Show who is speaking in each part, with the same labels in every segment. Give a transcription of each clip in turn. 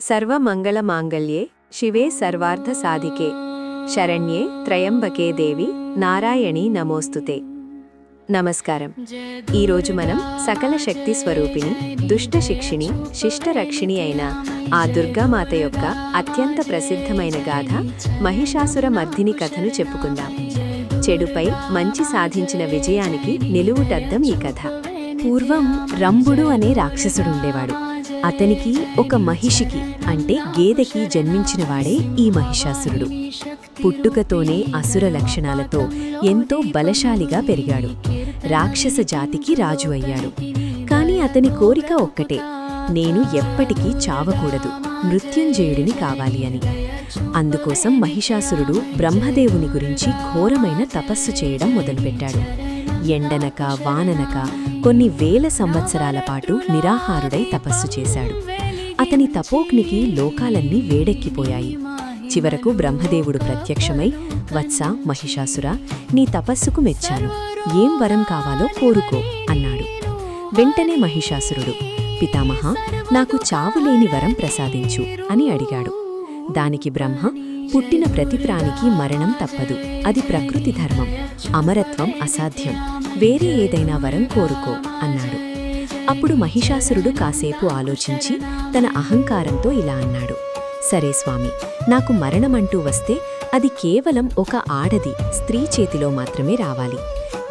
Speaker 1: సర్వమంగళమాంగళ్యే శివే సర్వార్థ సాధికే. శరణ్యే త్రయంబకే దేవి నారాయణి నమోస్తుతే. నమస్కారం. ఈరోజు మనం సకల శక్తి స్వరూపిణి దుష్ట శిక్షిణి శిష్టరక్షిణి అయిన ఆ దుర్గామాత యొక్క అత్యంత ప్రసిద్ధమైన గాథ మహిషాసుర మర్దిని కథను చెప్పుకుందాం. చెడుపై మంచి సాధించిన విజయానికి నిలువుటద్దం ఈ కథ. పూర్వం రంభుడు అనే రాక్షసుడుండేవాడు అతనికి ఒక మహిషికి అంటే గేదెకి జన్మించినవాడే ఈ మహిషాసురుడు. పుట్టుకతోనే అసుర లక్షణాలతో ఎంతో బలశాలిగా పెరిగాడు. రాక్షస జాతికి రాజు అయ్యాడు. కాని అతని కోరిక ఒక్కటే నేను ఎప్పటికీ చావకూడదు మృత్యుంజయుడిని కావాలి అని. అందుకోసం మహిషాసురుడు బ్రహ్మదేవుని గురించి ఘోరమైన తపస్సు చేయడం మొదలుపెట్టాడు. ఎండనక వాననక కొన్ని వేల సంవత్సరాల పాటు నిరాహారుడై తపస్సు చేశాడు. అతని తపోగ్నికి లోకాలన్నీ వేడెక్కిపోయాయి. చివరకు బ్రహ్మదేవుడు ప్రత్యక్షమై వత్స మహిషాసుర నీ తపస్సుకు మెచ్చాను. ఏం వరం కావాలో కోరుకో అన్నాడు. వెంటనే మహిషాసురుడు పితామహ నాకు చావులేని వరం ప్రసాదించు అని అడిగాడు. దానికి బ్రహ్మ పుట్టిన ప్రతి ప్రాణికి మరణం తప్పదు. అది ప్రకృతి ధర్మం. అమరత్వం అసాధ్యం. వేరే ఏదైనా వరం కోరుకో అన్నాడు. అప్పుడు మహిషాసురుడు కాసేపు ఆలోచించి తన అహంకారంతో ఇలా అన్నాడు. సరే స్వామి నాకు మరణమంటూ వస్తే అది కేవలం ఒక ఆడది స్త్రీ చేతిలో మాత్రమే రావాలి.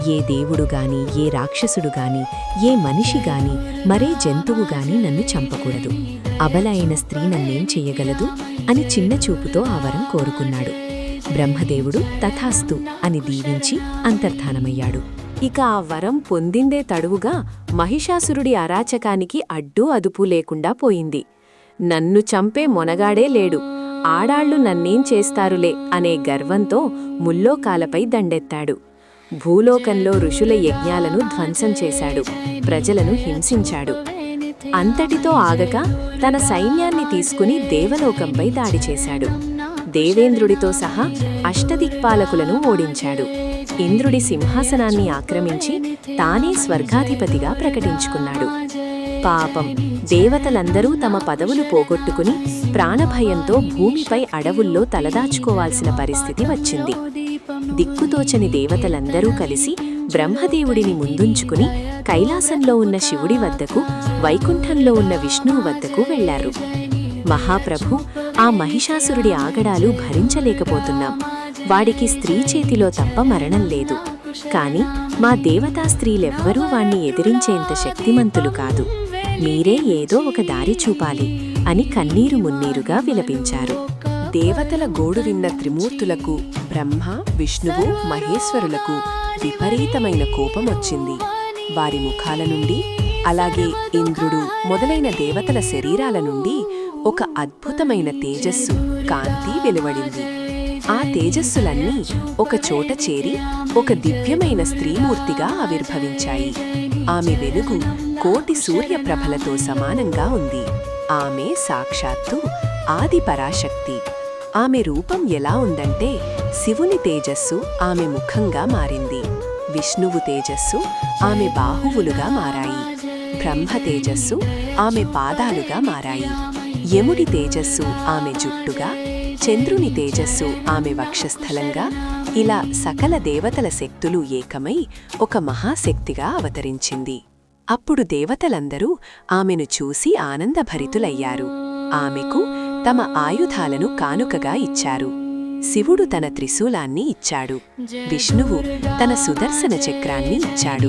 Speaker 1: ఏ దేవుడు గాని ఏ రాక్షసుడు గాని ఏ మనిషి గాని మరే జంతువు గాని నన్ను చంపకూడదు. అబల అయిన స్త్రీ నన్నేం చెయ్యగలదు అని చిన్న చూపుతో ఆ వరం కోరుకున్నాడు. బ్రహ్మదేవుడు తథాస్తు అని దీవించి అంతర్ధానమయ్యాడు. ఇక ఆ వరం పొందిందే తడువుగా మహిషాసురుడి అరాచకానికి అడ్డూ అదుపు లేకుండా పోయింది. నన్ను చంపే మొనగాడే లేడు. ఆడాళ్ళు నన్నేం చేస్తారులే అనే గర్వంతో ముల్లోకాలపై దండెత్తాడు. భూలోకంలో ఋషుల యజ్ఞాలను ధ్వంసం చేశాడు. ప్రజలను హింసించాడు. అంతటితో ఆగక తన సైన్యాన్ని తీసుకుని దేవలోకంపై దాడి చేశాడు. దేవేంద్రుడితో సహా అష్టదిక్పాలకులను ఓడించాడు. ఇంద్రుడి సింహాసనాన్ని ఆక్రమించి తానే స్వర్గాధిపతిగా ప్రకటించుకున్నాడు. పాపం దేవతలందరూ తమ పదవులు పోగొట్టుకుని ప్రాణభయంతో భూమిపై అడవుల్లో తలదాచుకోవాల్సిన పరిస్థితి వచ్చింది. దిక్కుతోచని దేవతలందరూ కలిసి బ్రహ్మదేవుడిని ముందుంచుకుని కైలాసంలో ఉన్న శివుడి వద్దకు వైకుంఠంలో ఉన్న విష్ణువు వద్దకు వెళ్ళారు మహాప్రభు ఆ మహిషాసురుడి ఆగడాలు భరించలేకపోతున్నాం. వాడికి స్త్రీ చేతిలో తప్ప మరణం లేదు. కాని మా దేవతా స్త్రీలెవ్వరూ వాణ్ణి ఎదిరించేంత శక్తిమంతులు కాదు. మీరే ఏదో ఒక దారి చూపాలి అని కన్నీరు మున్నీరుగా విలపించారు. దేవతల గోడు విన్న త్రిమూర్తులకు బ్రహ్మ విష్ణువు మహేశ్వరులకు విపరీతమైన కోపం వచ్చింది వారి ముఖాల నుండి అలాగే ఇంద్రుడు మొదలైన దేవతల శరీరాల నుండి ఒక అద్భుతమైన తేజస్సు కాంతి వెలువడింది. ఆ తేజస్సులన్నీ ఒక చోట చేరి ఒక దివ్యమైన స్త్రీమూర్తిగా ఆవిర్భవించాయి. ఆమె వెలుగు కోటి సూర్యప్రభలతో సమానంగా ఉంది. ఆమె సాక్షాత్తు ఆది పరాశక్తి ఆమె రూపం ఎలా ఉందంటే శివుని తేజస్సు ఆమె ముఖంగా మారింది. విష్ణువు తేజస్సు ఆమె బాహువులుగా మారాయి. బ్రహ్మ తేజస్సు ఆమె పాదాలుగా మారాయి. యముడి తేజస్సు ఆమె జుట్టుగా చంద్రుని తేజస్సు ఆమె వక్షస్థలంగా ఇలా సకల దేవతల శక్తులు ఏకమై ఒక మహాశక్తిగా అవతరించింది. అప్పుడు దేవతలందరూ ఆమెను చూసి ఆనందభరితులయ్యారు. ఆమెకు తమ ఆయుధాలను కానుకగా ఇచ్చారు. శివుడు తన త్రిశూలాన్ని ఇచ్చాడు. విష్ణువు తన సుదర్శన చక్రాన్ని ఇచ్చాడు.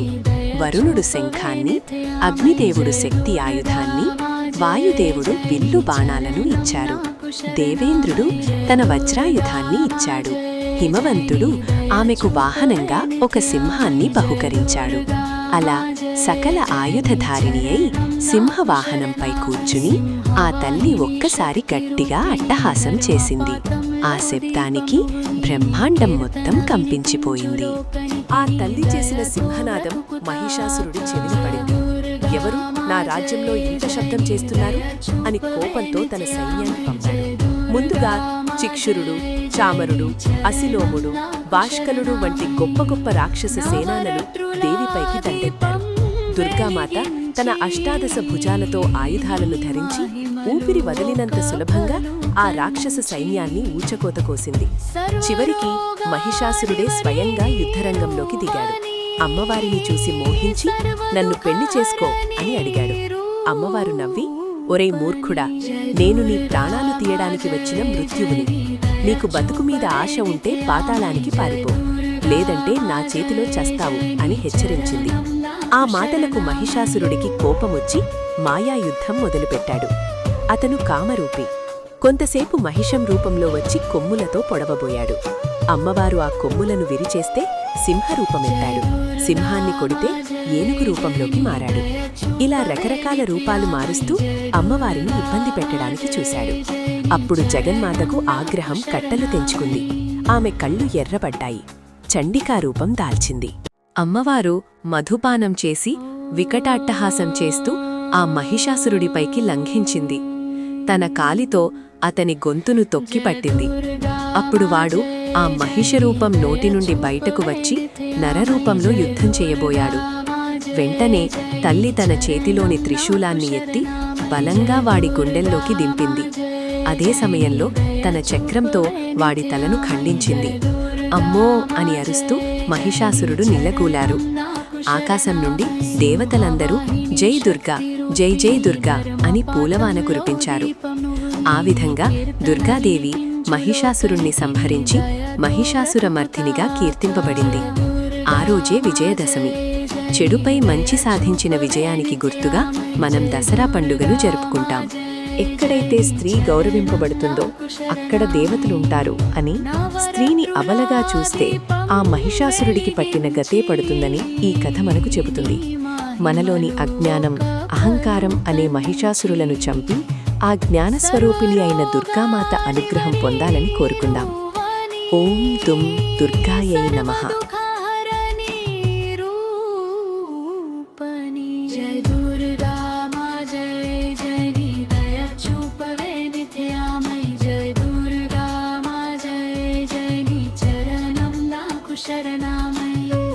Speaker 1: వరుణుడు శంఖాన్ని అగ్నిదేవుడు శక్తి ఆయుధాన్ని వాయుదేవుడు విల్లు బాణాలను ఇచ్చారు. దేవేంద్రుడు తన వజ్రాయుధాన్ని ఇచ్చాడు. హిమవంతుడు ఆమెకు వాహనంగా ఒక సింహాన్ని బహుకరించాడు. అలా సకల ఆయుధధారిణి అయి సింహవాహనంపై కూర్చుని ఆ తల్లి ఒక్కసారి గట్టిగా అట్టహాసం చేసింది. ఆ శబ్దానికి బ్రహ్మాండం మొత్తం కంపించిపోయింది. ఆ తల్లి చేసిన సింహనాదం మహిషాసురుడి చెవిని పడింది. ఎవరు నా రాజ్యంలో ఇంత శబ్దం చేస్తున్నారు? అని కోపంతో తన సైన్యాన్ని పంపాడు. ముందుగా చిక్షురుడు చామరుడు అసిలోముడు బాష్కలుడు వంటి గొప్ప గొప్ప రాక్షస సేనానులు దేవిపైకి దండెత్తారు. దుర్గామాత తన అష్టాదశ భుజాలతో ఆయుధాలను ధరించి
Speaker 2: ఊపిరి వదిలినంత సులభంగా ఆ రాక్షస సైన్యాన్ని ఊచకోత కోసింది. చివరికి మహిషాసురుడే స్వయంగా యుద్ధరంగంలోకి దిగాడు. అమ్మవారిని చూసి మోహించి నన్ను పెళ్ళి చేసుకో అని అడిగాడు. అమ్మవారు నవ్వి ఒరే మూర్ఖుడా నేను నీ ప్రాణాలు తీయడానికి వచ్చిన మృత్యువుని. నీకు బతుకు మీద ఆశ ఉంటే పాతాళానికి పారిపో. లేదంటే నా చేతిలో చస్తావు అని హెచ్చరించింది. ఆ మాటలకు మహిషాసురుడికి కోపమొచ్చి మాయాయుద్ధం మొదలుపెట్టాడు. అతను కామరూపి. కొంతసేపు మహిషం రూపంలో వచ్చి కొమ్ములతో పొడవబోయాడు. అమ్మవారు ఆ కొమ్ములను విరిచేస్తే సింహరూపమెత్తాడు సింహాన్ని కొడితే ఏనుగు రూపంలోకి మారాడు. ఇలా రకరకాల రూపాలు మారుస్తూ అమ్మవారిని ఇబ్బంది పెట్టడానికి చూశాడు. అప్పుడు జగన్మాతకు ఆగ్రహం కట్టలు తెంచుకుంది. ఆమె కళ్ళు ఎర్రబడ్డాయి. చండికా రూపం దాల్చింది. అమ్మవారు మధుపానం చేసి వికటాట్టహాసం చేస్తూ ఆ మహిషాసురుడిపైకి లంఘించింది. తన కాలితో అతని గొంతును తొక్కిపట్టింది అప్పుడు వాడు ఆ మహిష రూపం నోటి నుండి బయటకు వచ్చి నరరూపంలో యుద్ధం చేయబోయాడు. వెంటనే తల్లి తన చేతిలోని త్రిశూలాన్ని ఎత్తి బలంగా వాడి గుండెల్లోకి దింపింది. అదే సమయంలో తన చక్రంతో వాడి తలను ఖండించింది. అమ్మో అని అరుస్తూ మహిషాసురుడు నిల్లకూలారు. ఆకాశం నుండి దేవతలందరూ జై దుర్గా జై జై దుర్గా అని పూలవాన కురిపించారు. ఆ విధంగా దుర్గాదేవి మహిషాసురుణ్ణి సంహరించి మహిషాసురమర్ధినిగా కీర్తింపబడింది. ఆ రోజే విజయదశమి. చెడుపై మంచి సాధించిన విజయానికి గుర్తుగా మనం దసరా పండుగను జరుపుకుంటాం. ఎక్కడైతే స్త్రీ గౌరవింపబడుతుందో అక్కడ దేవతలుంటారు అని స్త్రీని అవలగా చూస్తే ఆ మహిషాసురుడికి పట్టిన గతే పడుతుందని ఈ కథ మనకు చెబుతుంది. మనలోని అజ్ఞానం అహంకారం అనే మహిషాసురులను చంపి ఆ జ్ఞానస్వరూపిణి అయిన దుర్గామాత అనుగ్రహం పొందాలని కోరుకుందాం. ఓం దుం దుర్గాయై నమః. night.